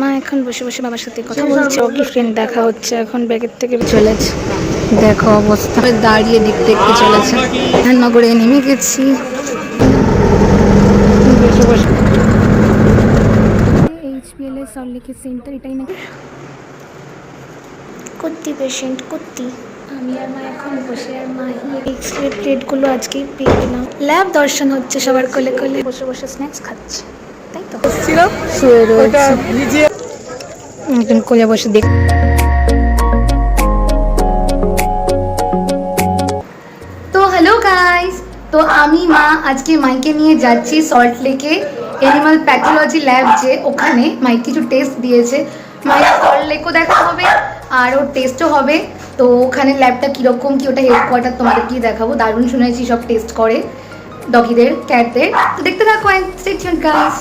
মা এখন বসে বসে বাবার সাথে কথা বলছে ওকে ফ্রেন্ড দেখা হচ্ছে এখন ব্যাগের থেকে চলেছে। দেখো অবস্থা। দাঁড়িয়ে দেখতে দেখতে চলেছে। নগরে নেমে গেছি। বসে বসে। এইচপিএল এর সেন্টার এটাই নাকি? পেশেন্ট আমি আর মা এখন বসে আর এক্সরে প্লেটগুলো আজকেই পেয়ে গেলাম। ল্যাব দর্শন হচ্ছে সবার কোলে কোলে। বসে বসে স্ন্যাক্স খাচ্ছে। তাই তো শুয়ে রয়েছে। একজন কোলে বসে দেখ তো হ্যালো গাইস তো আমি মা আজকে মাইকে নিয়ে যাচ্ছি সল্ট লেকে এনিমাল প্যাথোলজি ল্যাব যে ওখানে মাইক কিছু টেস্ট দিয়েছে। মাইক সল্ট লেকও দেখা হবে আর ওর টেস্টও হবে। তো ওখানে ল্যাবটা কীরকম কি ওটা হেডকোয়ার্টার তোমাদের কি দেখাবো। দারুণ শুনেছি সব টেস্ট করে। ডগিদের ক্যাটদের তো দেখতে থাকো গাইস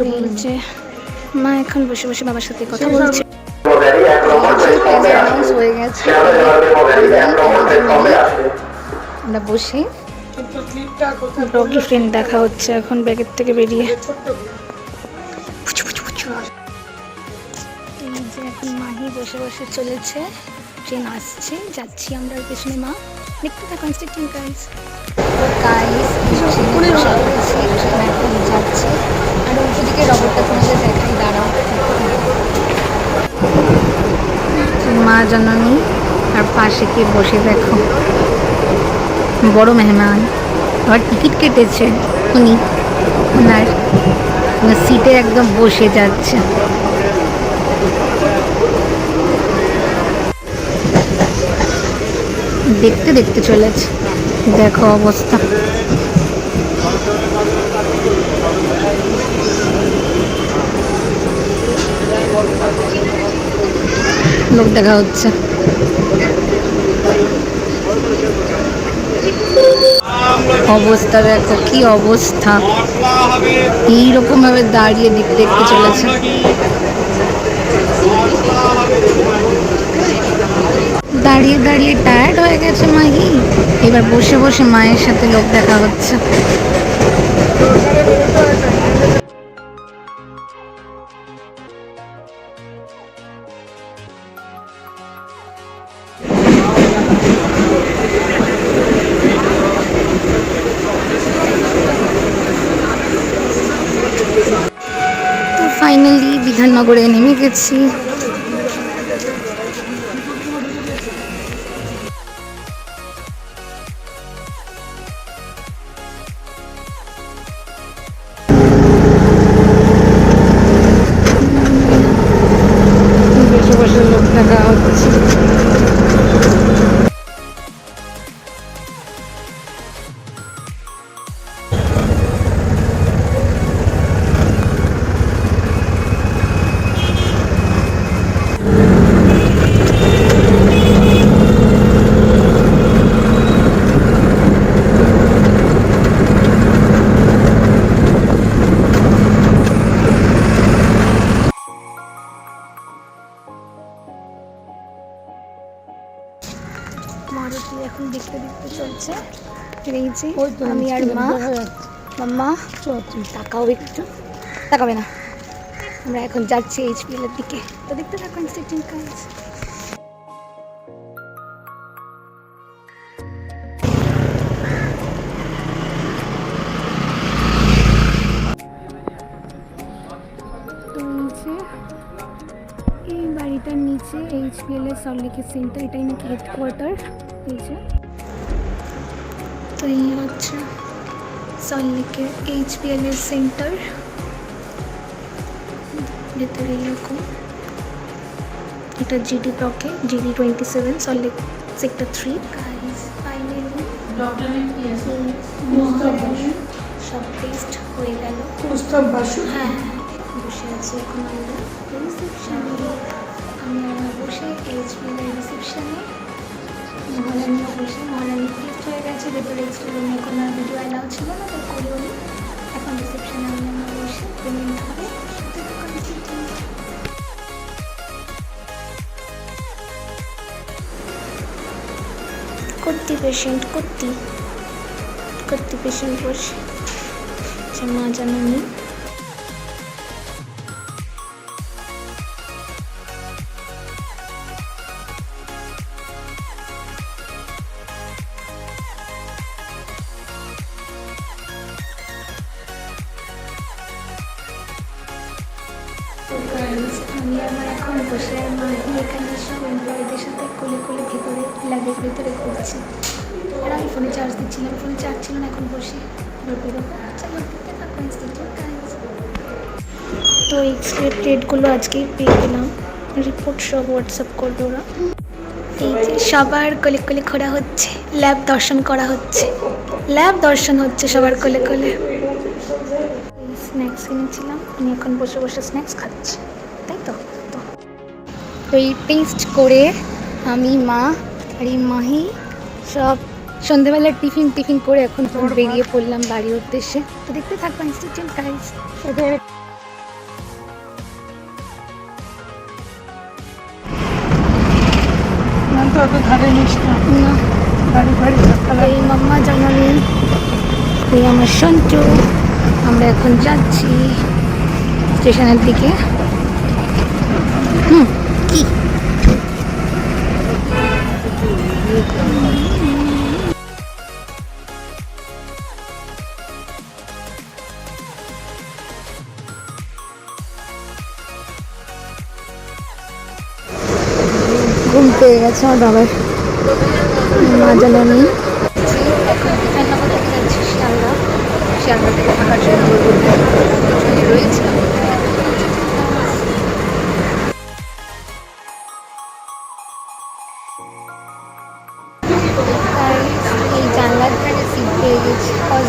বলছে মা এখন বসে বসে বাবার সাথে কথা বলছে। হয়ে গেছে। আমরা বসে। ডগি ফ্রেন্ড দেখা হচ্ছে এখন ব্যাগের থেকে বেরিয়ে। এখন মাহি বসে বসে চলেছে। ট্রেন আসছে যাচ্ছি আমরা ওর পেছনে মা। দেখতে থাকো ইনস্টিটিউট গাইস গাইস এখন যাচ্ছে। আর উল্টো দিকে রবটটা তোমাদের দেখাই দাঁড়াও। মা জননী আর পাশে কে বসে দেখো। বড় মেহমান। আবার টিকিট কেটেছে উনি। ওনার। সিটে একদম বসে যাচ্ছে। দেখতে দেখতে চলেছে। দেখো অবস্থা। লোক দেখা হচ্ছে। অবস্থা দেখো, কি অবস্থা। এইরকম ভাবে দাঁড়িয়ে দেখতে দেখতে চলেছে। দাঁড়িয়ে দাঁড়িয়ে টায়ার্ড হয়ে গেছে মাহি। এবার বসে বসে মায়ের সাথে লোক দেখা হচ্ছে। ফাইনালি বিধাননগরে নেমে গেছি। চলছে। এই যে আমি আর মা। মাম্মা তাকাও একটু। তাকাবে না। আমরা এখন যাচ্ছি এইচপিএল এর দিকে। তো দেখতে থাকো ইনস্টিটিউট কাজ এই বাড়িটার নিচে এইচপিএল এর সল্টলেকের সেন্টার এটাই নাকি হেডকোয়ার্টার এই যে। তো এই হচ্ছে সল্টলেকের এইচপিএল এর সেন্টার। ভেতরে এরকম। এটা জিডি ব্লকে GD twenty seven Salt Lake sector three সব টেস্ট হয়ে গেল। প্রস্তাব বাসু। হ্যাঁ বসে আছি এখন আমরা। রিসেপশনে বসে এইচপিএলের রিসেপশনে মহারানীও বসে মহারানী টেস্ট হয়ে গেছে ভেতরে এক্সট্রা রুমে কোনো ভিডিও অ্যালাউ ছিল না তাই করিও এখন রিসেপশনে আমি আমার বসে পেমেন্ট হবে। কুত্তি পেশেন্ট কুর্তি কুত্তি পেশেন্ট বসে। মা জানানি আমি এখন বসে এখানে কোলে কোলে আমি ফোনে চার্জ দিচ্ছিলাম ফোনে চার্জ ছিল না এখন guys। তো এক্সরে প্লেটগুলো আজকেই পেয়ে গেলাম। রিপোর্ট সব হোয়াটসঅ্যাপ করবে ওরা। এই যে সবার কোলে কোলে ঘোরা হচ্ছে ল্যাব দর্শন করা হচ্ছে। ল্যাব দর্শন হচ্ছে সবার কোলে কোলে। স্ন্যাক্স কিনেছিলাম। আমি এখন বসে বসে স্ন্যাক্স খাচ্ছি। তাই তো? তো এই টেস্ট করে আমি মা আর এই মাহি সব সন্ধেবেলা টিফিন টিফিন করে এখন বেরিয়ে পড়লাম বাড়ির উদ্দেশ্যে। তো দেখতে থাকব ইনস্টিটিউট গাইজ। এই মাম্মা জানালি এই আমার সঞ্চু। আমরা এখন যাচ্ছি স্টেশনের দিকে। হুম কি? ঘুম পেয়ে গেছে আমার বাবার। মা জানানি এখন বিধাননগর থেকে যাচ্ছি শিয়ালদা শিয়ালদা থেকে থাকার জন্য রয়েছে।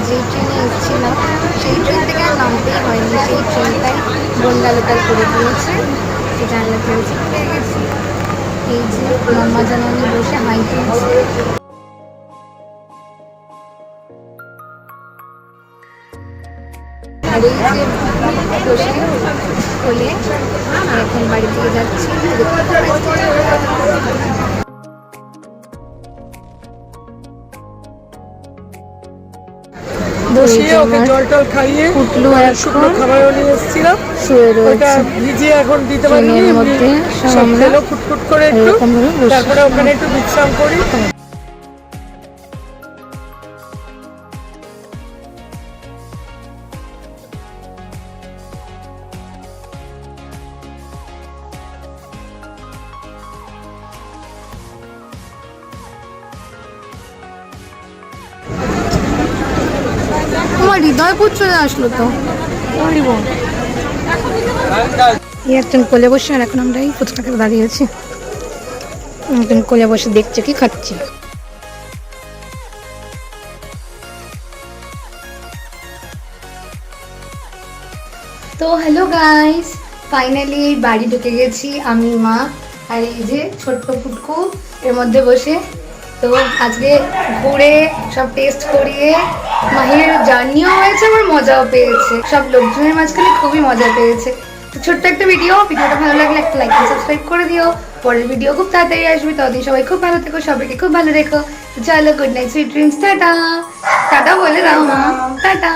যেই ট্রেনে এসেছিলাম, সেই ট্রেন থেকে আর নামতেই হয়নি। সেই ট্রেনটাই গন্ডা লোকাল করে দিয়েছে। সেই জানলার ধারে পেয়ে গেছি। এই যে মাম্মা জানানি বসে হাই তুলছে। আর এই যে বসে আর এখন বাড়ি থেকে যাচ্ছি। বসিয়ে ওকে জল টল খাইয়ে পুটলু শুকনো খাবারও নিয়ে এসেছিলাম শুয়ে ওটা রয়েছে। ভিজিয়ে এখন দিতে পারিনি। সব খেলো ফুটফুট করে একটু। তারপরে ওখানে একটু বিশ্রাম করি। আমার হৃদয়পুর চলে আসলো তো। এই একজন কোলে বসে আর এখন আমরা এই ফুচকাতে দাঁড়িয়েছি একজন কোলে বসে দেখছে কি খাচ্ছি। তো হ্যালো গাইস ফাইনালি বাড়ি ঢুকে গেছি আমি মা আর এই যে ছোট্ট ফুটকু এর মধ্যে বসে তো আজকে ঘুরে সব টেস্ট করিয়ে মাহির জার্নিও হয়েছে আমার মজাও পেয়েছে। সব লোকজনের মাঝখানে খুবই মজা পেয়েছে। তো ছোট্ট একটা ভিডিও ভিডিওটা ভালো লাগলে একটা লাইক সাবস্ক্রাইব করে দিও। পরের ভিডিও খুব তাড়াতাড়ি আসবে, ততদিন সবাই খুব ভালো থেকো, সবাইকে খুব ভালো রেখো। চলো good night sweet dreams tata. Tata বলে দাও, মা। টাটা।